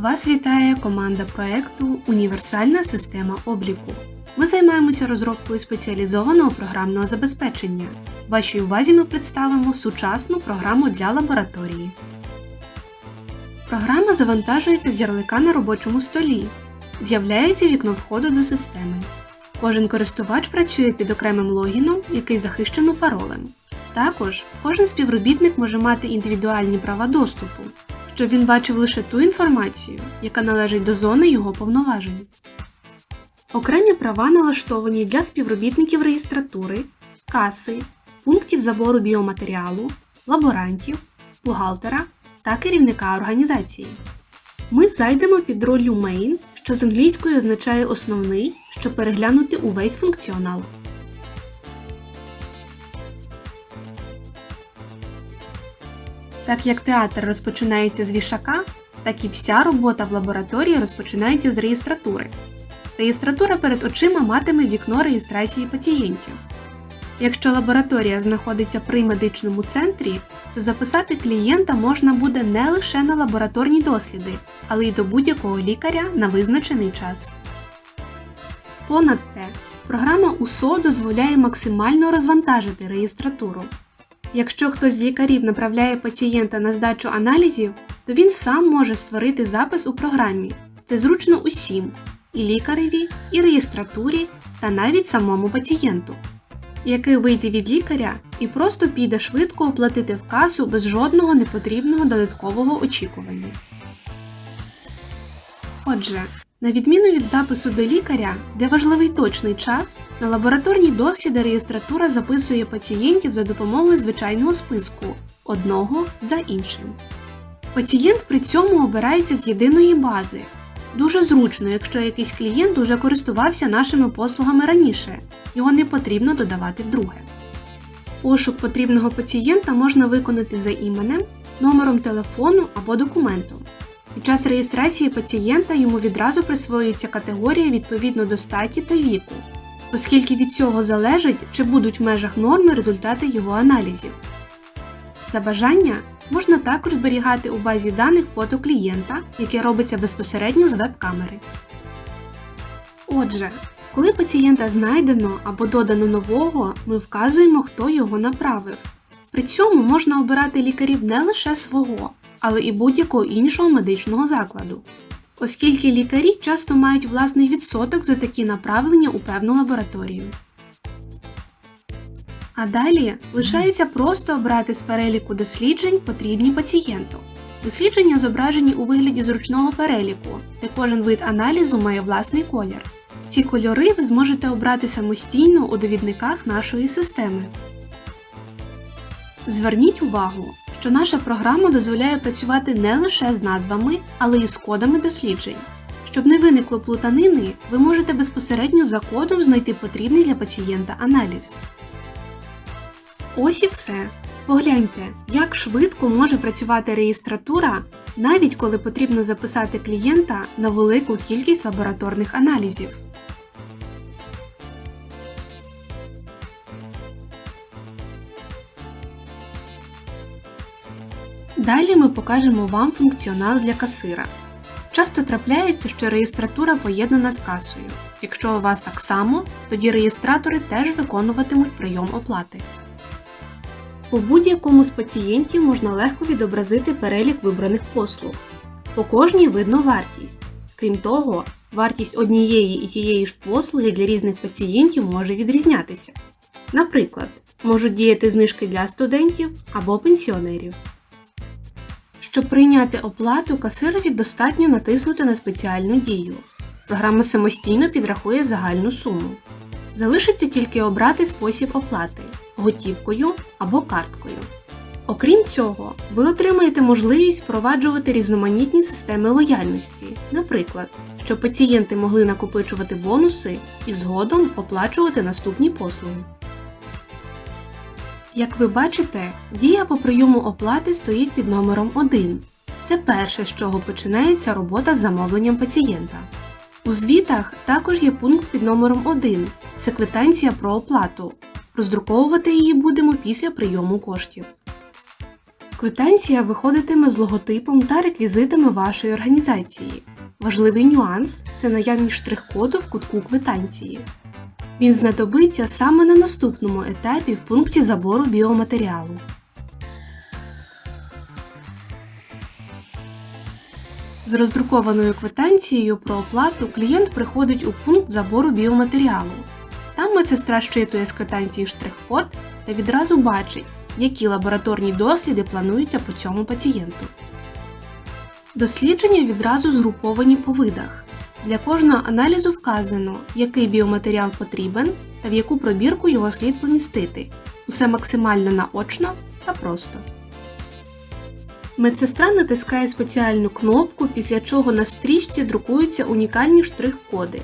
Вас вітає команда проекту Універсальна система обліку. Ми займаємося розробкою спеціалізованого програмного забезпечення. Вашій увазі ми представимо сучасну програму для лабораторії. Програма завантажується з ярлика на робочому столі. З'являється вікно входу до системи. Кожен користувач працює під окремим логіном, який захищено паролем. Також кожен співробітник може мати індивідуальні права доступу, щоб він бачив лише ту інформацію, яка належить до зони його повноважень. Окремі права налаштовані для співробітників реєстратури, каси, пунктів забору біоматеріалу, лаборантів, бухгалтера та керівника організації. Ми зайдемо під роллю Main, що з англійської означає основний, щоб переглянути увесь функціонал. Так як театр розпочинається з вішака, так і вся робота в лабораторії розпочинається з реєстратури. Реєстратура перед очима матиме вікно реєстрації пацієнтів. Якщо лабораторія знаходиться при медичному центрі, то записати клієнта можна буде не лише на лабораторні досліди, але й до будь-якого лікаря на визначений час. Понад те, програма УСО дозволяє максимально розвантажити реєстратуру. Якщо хтось з лікарів направляє пацієнта на здачу аналізів, то він сам може створити запис у програмі. Це зручно усім і лікареві, і реєстратурі, та навіть самому пацієнту, який вийде від лікаря і просто піде швидко оплатити в касу без жодного непотрібного додаткового очікування. Отже, на відміну від запису до лікаря, де важливий точний час, на лабораторні досліди реєстратура записує пацієнтів за допомогою звичайного списку одного за іншим. Пацієнт при цьому обирається з єдиної бази. Дуже зручно, якщо якийсь клієнт уже користувався нашими послугами раніше, його не потрібно додавати вдруге. Пошук потрібного пацієнта можна виконати за іменем, номером телефону або документом. Під час реєстрації пацієнта йому відразу присвоюється категорія відповідно до статі та віку, оскільки від цього залежить, чи будуть в межах норми результати його аналізів. За бажання можна також зберігати у базі даних фото клієнта, яке робиться безпосередньо з веб-камери. Отже, коли пацієнта знайдено або додано нового, ми вказуємо, хто його направив. При цьому можна обирати лікарів не лише свого, але і будь-якого іншого медичного закладу, оскільки лікарі часто мають власний відсоток за такі направлення у певну лабораторію. А далі лишається просто обрати з переліку досліджень потрібні пацієнту. Дослідження зображені у вигляді зручного переліку, де кожен вид аналізу має власний колір. Ці кольори ви зможете обрати самостійно у довідниках нашої системи. Зверніть увагу, що наша програма дозволяє працювати не лише з назвами, але й з кодами досліджень. Щоб не виникло плутанини, ви можете безпосередньо за кодом знайти потрібний для пацієнта аналіз. Ось і все. Погляньте, як швидко може працювати реєстратура, навіть коли потрібно записати клієнта на велику кількість лабораторних аналізів. Далі ми покажемо вам функціонал для касира. Часто трапляється, що реєстратура поєднана з касою. Якщо у вас так само, тоді реєстратори теж виконуватимуть прийом оплати. По будь-якому з пацієнтів можна легко відобразити перелік вибраних послуг. По кожній видно вартість. Крім того, вартість однієї і тієї ж послуги для різних пацієнтів може відрізнятися. Наприклад, можуть діяти знижки для студентів або пенсіонерів. Щоб прийняти оплату, касирові достатньо натиснути на спеціальну дію. Програма самостійно підрахує загальну суму. Залишиться тільки обрати спосіб оплати готівкою або карткою. Окрім цього, ви отримаєте можливість впроваджувати різноманітні системи лояльності, наприклад, щоб пацієнти могли накопичувати бонуси і згодом оплачувати наступні послуги. Як ви бачите, дія по прийому оплати стоїть під номером 1. Це перше, з чого починається робота з замовленням пацієнта. У звітах також є пункт під номером 1 це квитанція про оплату. Роздруковувати її будемо після прийому коштів. Квитанція виходитиме з логотипом та реквізитами вашої організації. Важливий нюанс це наявність штрих-коду в кутку квитанції. Він знадобиться саме на наступному етапі в пункті забору біоматеріалу. З роздрукованою квитанцією про оплату клієнт приходить у пункт забору біоматеріалу. Там медсестра щитує з квитанції штрих-код та відразу бачить, які лабораторні досліди плануються по цьому пацієнту. Дослідження відразу згруповані по видах. Для кожного аналізу вказано, який біоматеріал потрібен та в яку пробірку його слід помістити. Усе максимально наочно та просто. Медсестра натискає спеціальну кнопку, після чого на стрічці друкуються унікальні штрих-коди.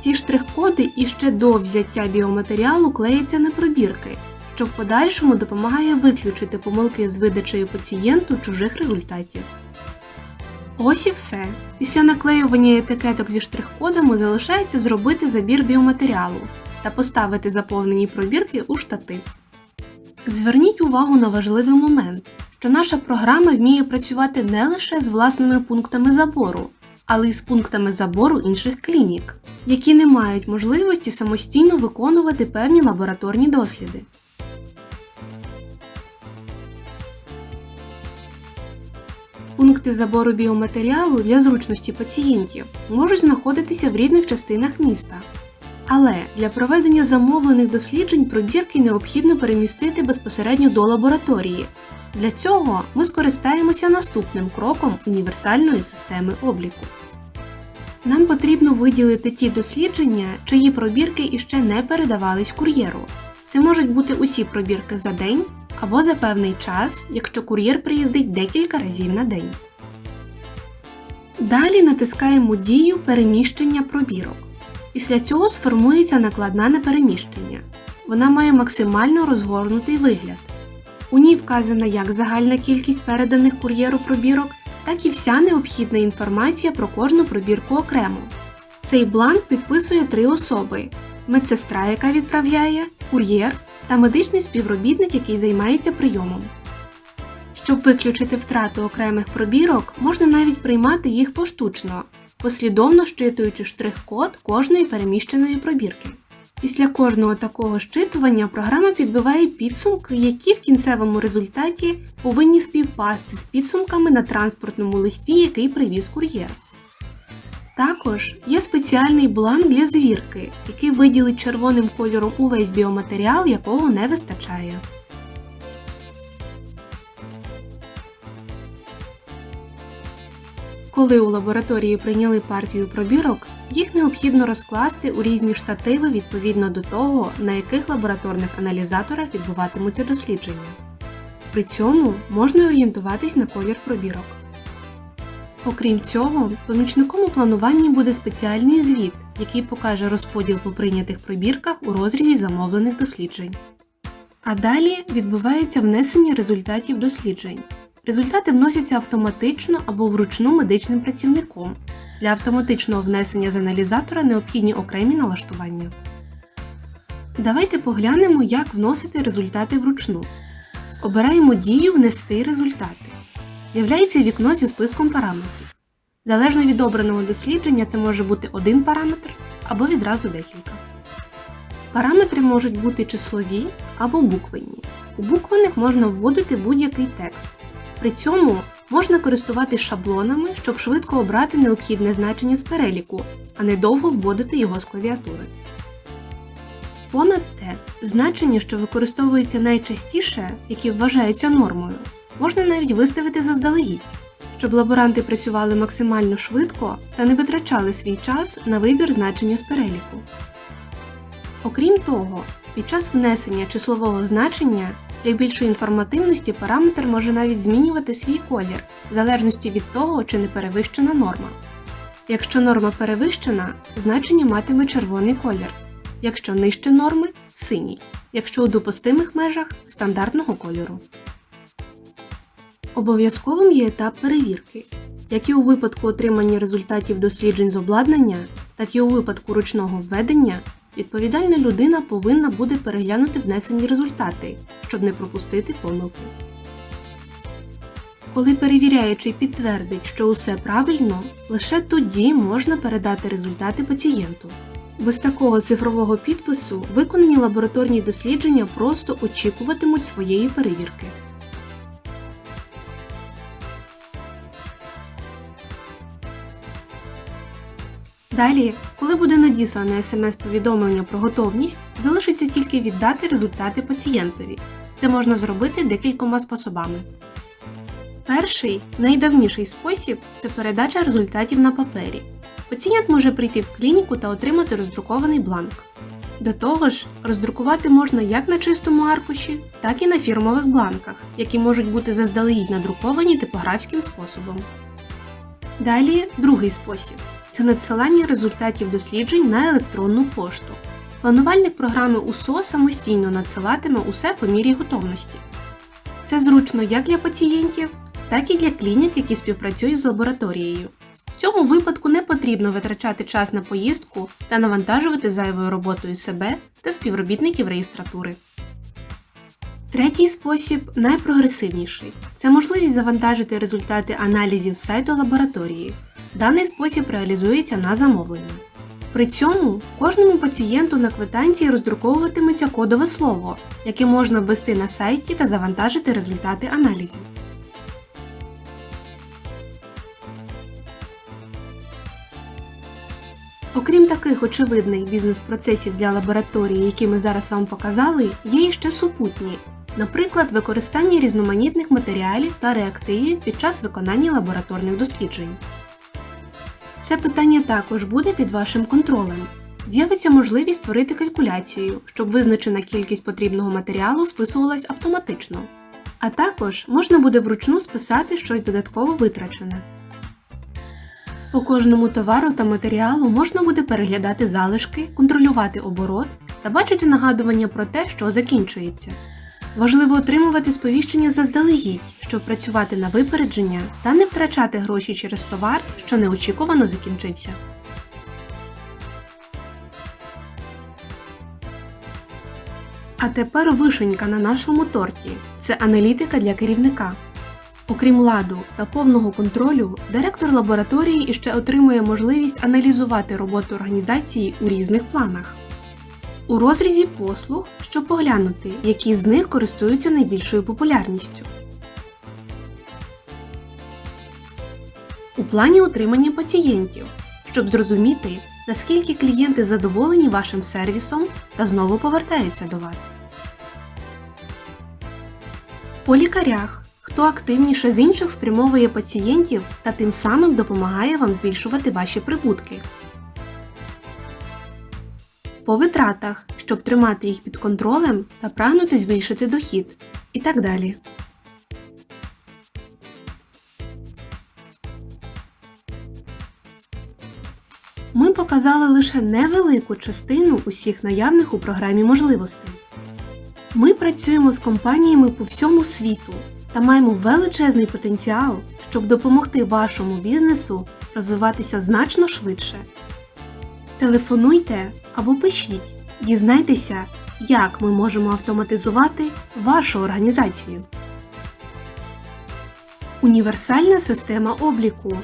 Ці штрих-коди іще до взяття біоматеріалу клеяться на пробірки, що в подальшому допомагає виключити помилки з видачею пацієнту чужих результатів. Ось і все. Після наклеювання етикеток зі штрих-кодами залишається зробити забір біоматеріалу та поставити заповнені пробірки у штатив. Зверніть увагу на важливий момент, що наша програма вміє працювати не лише з власними пунктами забору, але й з пунктами забору інших клінік, які не мають можливості самостійно виконувати певні лабораторні досліди. Пункти забору біоматеріалу для зручності пацієнтів можуть знаходитися в різних частинах міста. Але для проведення замовлених досліджень пробірки необхідно перемістити безпосередньо до лабораторії. Для цього ми скористаємося наступним кроком універсальної системи обліку. Нам потрібно виділити ті дослідження, чиї пробірки іще не передавались кур'єру. Це можуть бути усі пробірки за день або за певний час, якщо кур'єр приїздить декілька разів на день. Далі натискаємо дію переміщення пробірок. Після цього сформується накладна на переміщення. Вона має максимально розгорнутий вигляд. У ній вказана як загальна кількість переданих кур'єру пробірок, так і вся необхідна інформація про кожну пробірку окремо. Цей бланк підписує три особи: медсестра, яка відправляє, кур'єр та медичний співробітник, який займається прийомом. Щоб виключити втрату окремих пробірок, можна навіть приймати їх поштучно, послідовно щитуючи штрих-код кожної переміщеної пробірки. Після кожного такого щитування програма підбиває підсумки, які в кінцевому результаті повинні співпасти з підсумками на транспортному листі, який привіз кур'єр. Також є спеціальний бланк для звірки, який виділить червоним кольором увесь біоматеріал, якого не вистачає. Коли у лабораторії прийняли партію пробірок, їх необхідно розкласти у різні штативи відповідно до того, на яких лабораторних аналізаторах відбуватимуться дослідження. При цьому можна орієнтуватись на колір пробірок. Окрім цього, помічником у плануванні буде спеціальний звіт, який покаже розподіл по прийнятих пробірках у розрізі замовлених досліджень. А далі відбувається внесення результатів досліджень. Результати вносяться автоматично або вручну медичним працівником. Для автоматичного внесення з аналізатора необхідні окремі налаштування. Давайте поглянемо, як вносити результати вручну. Обираємо дію Внести результати. З'являється вікно зі списком параметрів. Залежно від обраного дослідження, це може бути один параметр або відразу декілька. Параметри можуть бути числові або буквенні. У буквених можна вводити будь-який текст. При цьому можна користуватись шаблонами, щоб швидко обрати необхідне значення з переліку, а не довго вводити його з клавіатури. Понад те, значення, що використовуються найчастіше, які вважаються нормою, можна навіть виставити заздалегідь, щоб лаборанти працювали максимально швидко та не витрачали свій час на вибір значення з переліку. Окрім того, під час внесення числового значення для більшої інформативності параметр може навіть змінювати свій колір, в залежності від того, чи не перевищена норма. Якщо норма перевищена, значення матиме червоний колір, якщо нижче норми синій, якщо у допустимих межах стандартного кольору. Обов'язковим є етап перевірки. Як і у випадку отримання результатів досліджень з обладнання, так і у випадку ручного введення, відповідальна людина повинна буде переглянути внесені результати, щоб не пропустити помилки. Коли перевіряючий підтвердить, що усе правильно, лише тоді можна передати результати пацієнту. Без такого цифрового підпису виконані лабораторні дослідження просто очікуватимуть своєї перевірки. Далі, коли буде надіслане смс-повідомлення про готовність, залишиться тільки віддати результати пацієнтові. Це можна зробити декількома способами. Перший, найдавніший спосіб це передача результатів на папері. Пацієнт може прийти в клініку та отримати роздрукований бланк. До того ж, роздрукувати можна як на чистому аркуші, так і на фірмових бланках, які можуть бути заздалегідь надруковані типографським способом. Далі другий спосіб це надсилання результатів досліджень на електронну пошту. Планувальник програми УСО самостійно надсилатиме усе по мірі готовності. Це зручно як для пацієнтів, так і для клінік, які співпрацюють з лабораторією. В цьому випадку не потрібно витрачати час на поїздку та навантажувати зайвою роботою себе та співробітників реєстратури. Третій спосіб найпрогресивніший це можливість завантажити результати аналізів з сайту лабораторії. Даний спосіб реалізується на замовлення. При цьому кожному пацієнту на квитанції роздруковуватиметься кодове слово, яке можна ввести на сайті та завантажити результати аналізів. Окрім таких очевидних бізнес-процесів для лабораторії, які ми зараз вам показали, є і ще супутні, наприклад, використання різноманітних матеріалів та реактивів під час виконання лабораторних досліджень. Це питання також буде під вашим контролем. З'явиться можливість створити калькуляцію, щоб визначена кількість потрібного матеріалу списувалась автоматично. А також можна буде вручну списати щось додатково витрачене. По кожному товару та матеріалу можна буде переглядати залишки, контролювати оборот та бачити нагадування про те, що закінчується. Важливо отримувати сповіщення заздалегідь, щоб працювати на випередження та не втрачати гроші через товар, що неочікувано закінчився. А тепер вишенька на нашому торті це аналітика для керівника. Окрім ладу та повного контролю, директор лабораторії іще отримує можливість аналізувати роботу організації у різних планах. У розрізі послуг, щоб поглянути, які з них користуються найбільшою популярністю. У плані утримання пацієнтів, щоб зрозуміти, наскільки клієнти задоволені вашим сервісом та знову повертаються до вас. По лікарях хто активніше з інших спрямовує пацієнтів та тим самим допомагає вам збільшувати ваші прибутки. По витратах, щоб тримати їх під контролем та прагнути збільшити дохід. І так далі. Ми показали лише невелику частину усіх наявних у програмі можливостей. Ми працюємо з компаніями по всьому світу та маємо величезний потенціал, щоб допомогти вашому бізнесу розвиватися значно швидше. Телефонуйте або пишіть, дізнайтеся, як ми можемо автоматизувати вашу організацію. Універсальна система обліку.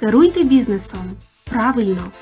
Керуйте бізнесом правильно.